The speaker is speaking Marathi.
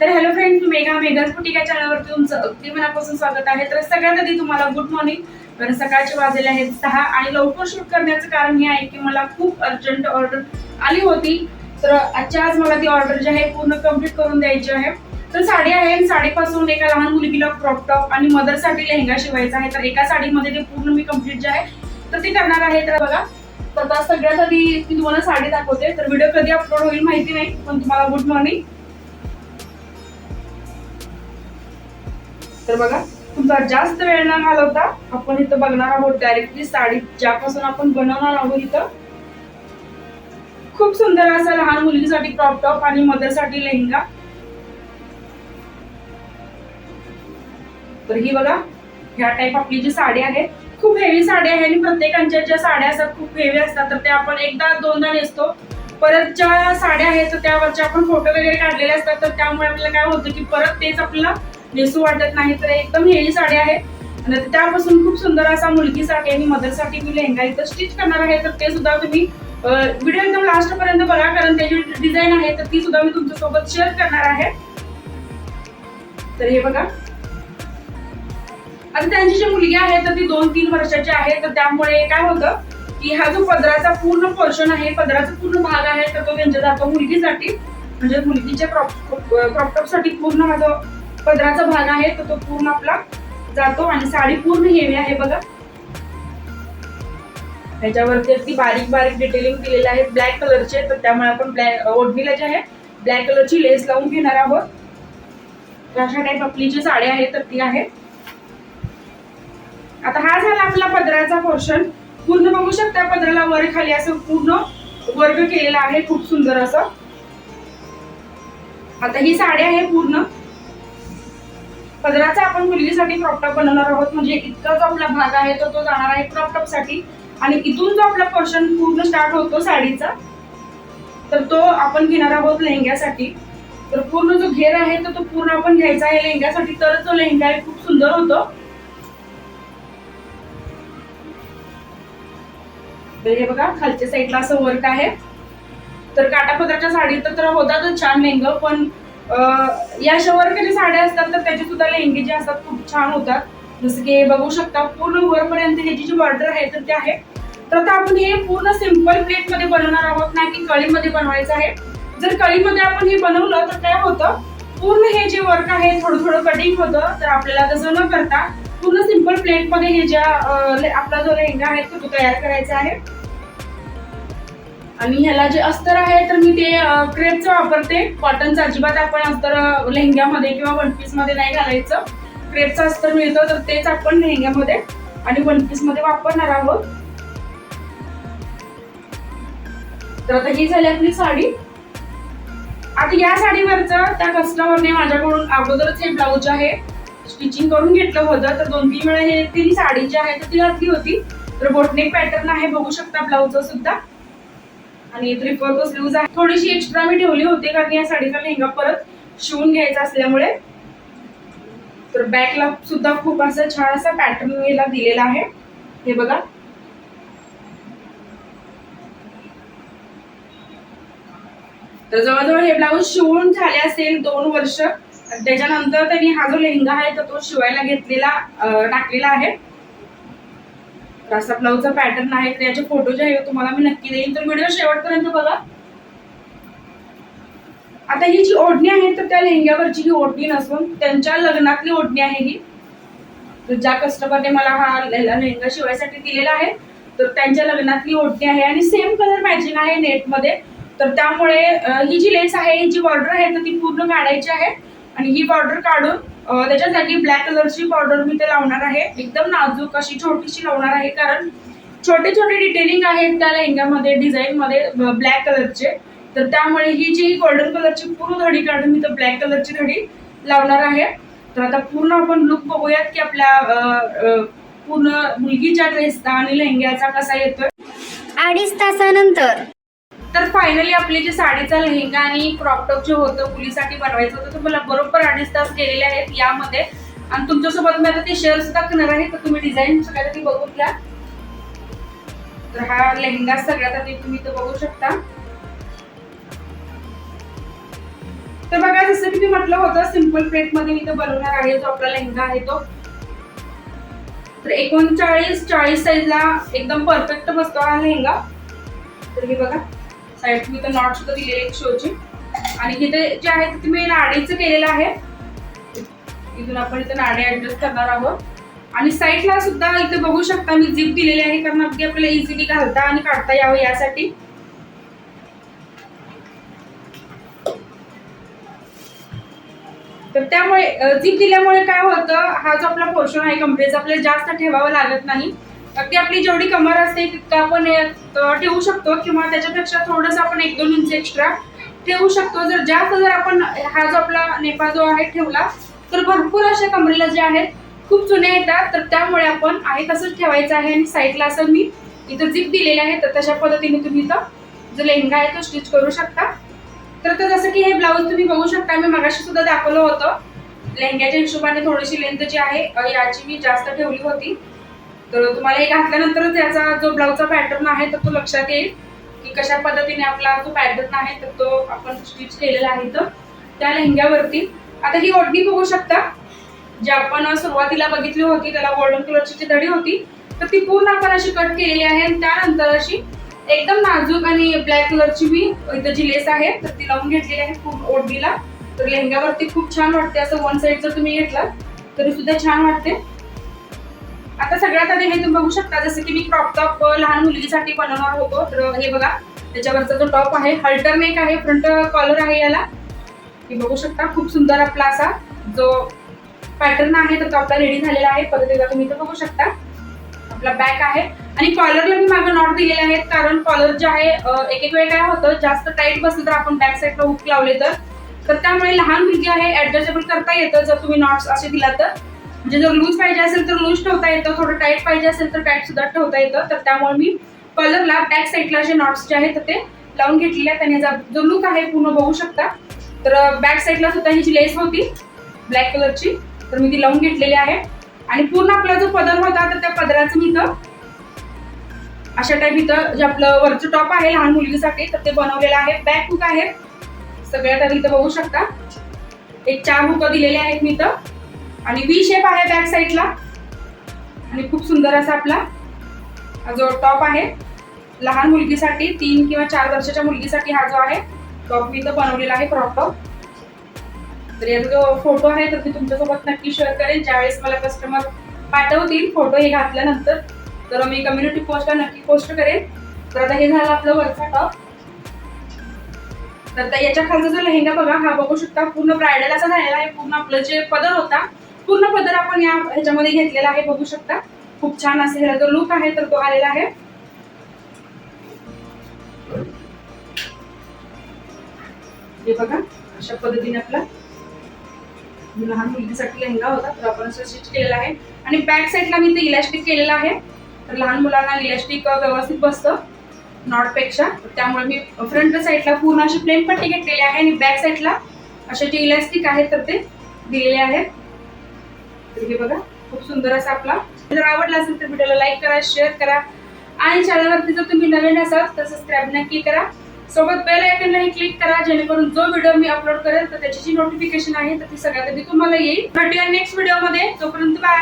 तर hello friend mega mega's boutique या चॅनलवरती तुमचं अगदी मनापासून स्वागत आहे. तर सगळ्यात आधी तुम्हाला गुड मॉर्निंग तर सकाळचे वाजलेले आहेत सहा आणि लवकर शूट करण्याचं कारण हे आहे की मला खूप अर्जंट ऑर्डर आली होती. तर आजच्या आज मला ती ऑर्डर जी आहे पूर्ण कंप्लीट करून द्यायची आहे. तर साडी आहे साडीपासून एका लहान मुलगीला क्रॉप टॉप आणि मदरसाठी लेहंगा शिवायचा आहे. तर एका साडीमध्ये ते पूर्ण मी कंप्लीट जे आहे तर ते करणार आहे. तर बघा तर सगळ्यात आधी मी तुम्हाला साडी दाखवते. तर व्हिडिओ कधी अपलोड होईल माहिती नाही पण तुम्हाला गुड मॉर्निंग तर बघा तुमचा जास्त वेळ न घालवता आपण इथं बघणार आहोत डायरेक्टली साडी ज्यापासून आपण बनवणार आहोत इथं. खूप सुंदर असा लहान मुलींसाठी क्रॉप टॉप आणि मदरसाठी लेहंगा. तर ही बघा ह्या टाईप आपली जी साडी आहे खूप हेवी साडी आहे आणि प्रत्येकांच्या ज्या साड्या असतात खूप हेवी असतात. तर त्या आपण एकदा दोनदा नेसतो. परत ज्या साड्या आहेत तर त्यावरचे आपण फोटो वगैरे काढलेले असतात. तर त्यामुळे आपल्याला काय होतं की परत तेच आपल्याला नेसू वाटत नाही तर एकदम हेळी साडी आहे. आणि त्यापासून खूप सुंदर असा मुलगीसाठी आणि मदरसाठी मी लेहंगा इथं स्टिच करणार आहे तर ते सुद्धा तुम्ही व्हिडिओ एकदम लास्ट पर्यंत बघा कारण त्याची डिझाईन आहे तर ती सुद्धा मी तुमच्यासोबत शेअर करणार आहे. तर हे बघा. आता त्यांची जी मुलगी आहे तर ती दोन तीन वर्षाची आहे तर त्यामुळे काय होतं की हा जो पदराचा पूर्ण पोर्शन आहे पदराचा पूर्ण भाग आहे तर तो त्यांच्या जातो मुलगीसाठी म्हणजे मुलगीच्या क्रॉप क्रॉपटॉपसाठी पूर्ण हा जो पदराचा भाग आहे तर तो पूर्ण आपला जातो आणि साडी पूर्ण हेवी आहे बघा. त्याच्यावरती अगदी बारीक बारीक डिटेलिंग दिलेलं आहे ब्लॅक कलरचे तर त्यामुळे आपण ब्लॅक ओढणीला जे आहे ब्लॅक कलरची लेस लावून घेणार आहोत. तर अशा टाईप आपली जी साडी आहे तर ती आहे. आता हा झाला आपला पदराचा पोर्शन पूर्ण बघू शकता पदराला वर खाली असं पूर्ण वर्ग केलेला आहे खूप सुंदर असं. आता ही साडी आहे पूर्ण. पदराचा आपण मुलगीसाठी क्रॉपटॉप बनवणार आहोत. म्हणजे इतका जो आपला भाग आहे तो तो जाणार आहे क्रॉपटॉपसाठी आणि इथून जो आपला पोर्शन पूर्ण स्टार्ट होतो साडीचा तर तो आपण घेणार आहोत लेहंग्यासाठी. तर पूर्ण जो घेर आहे तर तो पूर्ण आपण घ्यायचा आहे लेहंग्यासाठी. तर तो लेहंगा आहे खूप सुंदर होतो. तर हे बघा खालच्या साईडला असं वर्क आहे. तर काटापदराच्या साडी तर तर होतातच छान लेहंग पण या अशा साड्या असतात तर त्याचे सुद्धा लेहंगे जे असतात खूप छान होतात. जसं की बघू शकता पूर्ण वरपर्यंत ह्याची जी बॉर्डर आहे तर ते आहे. तर आता आपण हे पूर्ण सिंपल प्लेटमध्ये बनवणार आहोत नाही की कळीमध्ये बनवायचं आहे. जर कळीमध्ये आपण हे बनवलं तर काय होतं? पूर्ण हे जे वर्क आहे थोडं थोडं कटिंग होतं तर आपल्याला तसं न करता पूर्ण सिंपल प्लेटमध्ये हे ज्या ले- आपला जो लेहंगा आहे तो तो तयार करायचा आहे. आणि ह्याला जे अस्तर आहे तर मी ते क्रेपचं वापरते. कॉटनचं अजिबात आपण अस्तर लेहंग्यामध्ये किंवा वन पीसमध्ये नाही घालायचं. क्रेपचं अस्तर मिळतं तर तेच आपण लेहंग्यामध्ये आणि वन पीसमध्ये वापरणार आहोत. तर आता ही झाली आपली साडी. आता या साडीवरचं त्या कस्टमरने माझ्याकडून अगोदरच हे ब्लाऊज आहे स्टिचिंग करून घेतलं होतं. तर दोन तीन वेळा हे तिने साडी जी आहे तर ती घातली होती. तर बोटनेक पॅटर्न आहे बघू शकता ब्लाऊज सुद्धा. आणि थ्री फोर्थ स्लीव्ज आहे. थोडीशी एक्स्ट्रा मी ठेवली होती कारण या साडीचा लेहंगा परत शिवून घ्यायचा असल्यामुळे. तर बॅकला सुद्धा खूप असं छान असा पॅटर्न याला दिलेला आहे. हे बघा. तर जवळजवळ हे ब्लाऊज शिवून झाले असेल दोन वर्ष. त्याच्यानंतर त्यांनी हा जो लेहंगा आहे तर तो शिवायला घेतलेला टाकलेला आहे. तर असा ब्लाऊजचा पॅटर्न आहे तर याचे फोटो जे आहे तुम्हाला मी नक्की देईन. तर व्हिडिओ शेवटपर्यंत बघा. आता ही जी ओढणी आहे तर त्या लेहंग्यावरची ही ओढणी नसून त्यांच्या लग्नातली ओढणी आहे ही. तर ज्या कस्टमरने मला हा लेहंगा शिवायसाठी दिलेला आहे तर त्यांच्या लग्नातली ओढणी आहे आणि सेम कलर मॅचिंग आहे नेटमध्ये तर त्यामुळे ही जी लेस आहे ही जी बॉर्डर आहे तर ती पूर्ण काढायची आहे. आणि ही बॉर्डर काढून त्याच्यासाठी त्याच्या जागी ब्लॅक कलरची बॉर्डर मी ते लावणार आहे. एकदम नाजूक अशी छोटीशी लावणार आहे कारण छोटे छोटे डिटेलिंग आहेत त्या लेहंग्यामध्ये डिझाईन मध्ये ब्लॅक कलरचे तर त्यामुळे ही जी गोल्डन कलरची पूर्ण धडी काढून मी तर ब्लॅक कलरची धडी लावणार आहे. तर आता पूर्ण आपण लुक बघूयात की आपल्या पूर्ण मुलगीच्या ड्रेसचा आणि लेहंग्याचा कसा येतोय. अडीच तासानंतर. तर फायनली आपली जी साडीचा लेहंगा आणि क्रॉप टॉप जे होतं मुलीसाठी बनवायचं होतं तर मला बरोबर अडीच तास गेलेले आहेत यामध्ये. आणि तुमच्यासोबत मी आता ते शेअर सुद्धा करणार आहे तर तुम्ही डिझाईन सगळ्यात आधी बघून घ्या तर हा लेहंगा सगळ्यात आधी तुम्ही तो बघू शकता. तर बघा जसं की मी म्हटलं होतं सिंपल प्लेटमध्ये मी तो बनवणार आहे जो आपला लेहंगा आहे तो. तर एकोणचाळीस चाळीस साईजला एकदम परफेक्ट बसतो हा लेहंगा. तर हे बघा. साईड मी तर नॉट सुद्धा दिलेले एक शोचे. आणि इथे जे आहे ते मी नाडीचं केलेलं आहे. इथून आपण इथं नाडी ऍडजस्ट करणार आहोत. आणि साईडला सुद्धा इथे बघू शकता मी झिप दिलेली आहे कारण अगदी आपल्याला इझिली घालता आणि काढता यावं यासाठी. तर त्यामुळे झिप दिल्यामुळे काय होतं हा जो आपला पोर्शन आहे कमरेचा आपल्याला जास्त ठेवावा लागत नाही. अगदी आपली जेवढी कमर असते तितकं आपण ठेवू शकतो किंवा त्याच्यापेक्षा थोडस आपण एक दोन इंच एक्स्ट्रा ठेवू शकतो. जर जास्त जर आपण हा जो आपला नेपा जो आहे ठेवला तर भरपूर अशा कमरेला जे आहेत खूप जुने येतात. तर त्यामुळे आपण आहे तसंच ठेवायचं आहे. आणि साईडला असं मी इथं झिप दिलेले आहे. तर तशा पद्धतीने तुम्ही इथं जो लेहंगा आहे तो स्टिच करू शकता. तर आता जसं की हे ब्लाऊज तुम्ही बघू शकता. मी मगाशी सुद्धा दाखवलं होतं. लेहंग्याच्या हिशोबाने थोडीशी लेंथ जी आहे याची मी जास्त ठेवली होती. तर तुम्हाला हे घातल्यानंतरच याचा जो ब्लाऊजचा पॅटर्न आहे तर तो लक्षात येईल की कशा पद्धतीने आपला जो पॅटर्न आहे तर तो आपण स्टिच केलेला आहे तर त्या लेहंग्यावरती. आता ही ओढणी बघू शकता. जी आपण सुरुवातीला बघितली होती त्याला गोल्डन कलरची जी दडी होती तर ती पूर्ण आपण अशी कट केलेली आहे आणि त्यानंतर अशी एकदम नाजूक आणि ब्लॅक कलरची मी इथं जी लेस आहे तर ती लावून घेतलेली आहे खूप ओढणीला. तर लेहंग्यावरती खूप छान वाटते असं वन साईड जर तुम्ही घेतला तरी सुद्धा छान वाटते. आता सगळ्यात आधी हे तुम्ही बघू शकता जसं की मी क्रॉप टॉप लहान मुलगीसाठी बनवणार होतो. तर हे बघा त्याच्यावरचा जो टॉप आहे हल्टर नेक आहे फ्रंट कॉलर आहे याला. हे बघू शकता खूप सुंदर आपला असा जो पॅटर्न आहे तर तो आपला रेडी झालेला आहे. परत एकदा तुम्ही इथं बघू शकता आपला बॅक आहे. आणि कॉलरला मी मागे नॉट दिलेले आहेत कारण कॉलर जे आहे एक एक वेळ काय होतं जास्त टाईट बसलं तर आपण बॅक साईडला हुक लावले तर. तर त्यामुळे लहान मुलगी आहे ऍडजस्टेबल करता येतं जर तुम्ही नॉट्स असे दिला तर. म्हणजे जर लूज पाहिजे असेल तर लूज ठेवता येतं थोडं टाईट पाहिजे असेल तर टाईट सुद्धा ठेवता येतं. तर त्यामुळे मी कलरला बॅक साईडला जे नॉट्स जे आहेत तर ते लावून घेतलेले आहेत. आणि जो लुक आहे पूर्ण बघू शकता. तर बॅक साईडला सुद्धा ही जी लेस होती ब्लॅक कलरची तर मी ती लावून घेतलेली आहे. आणि पूर्ण आपला जो पदर होता तर त्या पदराचं मी इथं अशा टाईप इथं जे आपलं वरचं टॉप आहे लहान मुलगीसाठी तर ते बनवलेलं आहे. बॅक हुक आहे. सगळ्या आधी इथं बघू शकता. एक चार हुक दिलेले आहेत मी इथं. आणि वी शेप आहे बॅक साईडला आणि खूप सुंदर असा आपला हा जो टॉप आहे लहान मुलगीसाठी तीन किंवा चार वर्षाच्या मुलगीसाठी हा जो आहे टॉप मी इथं बनवलेला आहे क्रॉप टॉप तर याचा जो फोटो आहे तर मी तुमच्यासोबत नक्की शेअर करेन. ज्यावेळेस मला कस्टमर पाठवतील फोटो हे घातल्यानंतर तर मी कम्युनिटी पोस्टला नक्की पोस्ट करेन. तर आता हे झालं आपलं वरचा टॉप तर याच्या खालचा जो लेहंगा बघा हा बघू शकता पूर्ण ब्रायडल असा झालेला आहे. पूर्ण आपलं जे पदर होता पूर्ण पदर आपण या ह्याच्यामध्ये घेतलेला आहे बघू शकता. खूप छान असेल ह्याला जो लुक आहे तर तो आलेला आहे. हे बघा अशा पद्धतीने आपला लहान मुलींसाठी लेहंगा होता तर आपण असं स्टिच केलेला आहे. आणि बॅक साईडला मी ते इलॅस्टिक केलेलं आहे. तर लहान मुलांना इलॅस्टिक व्यवस्थित बसतं नॉटपेक्षा त्यामुळे मी फ्रंट साईडला पूर्ण अशी प्लेन पट्टी घेतलेली आहे आणि बॅक साईडला असे जे इलॅस्टिक आहेत तर ते दिलेले आहेत. तर हे बघा खूप सुंदर असा आपला. जर आवडला असेल तर व्हिडिओला लाईक करा शेअर करा. आणि चॅनलवरती जर तुम्ही नवीन असाल तर सबस्क्राईब नक्की करा. सोबत बेल आयकनलाही क्लिक करा जेणेकरून जो व्हिडिओ मी अपलोड करेल तर त्याची जी नोटिफिकेशन आहे तर ती सगळ्यात आधी तुम्हाला येईल. भेटूया नेक्स्ट व्हिडिओमध्ये तोपर्यंत बाय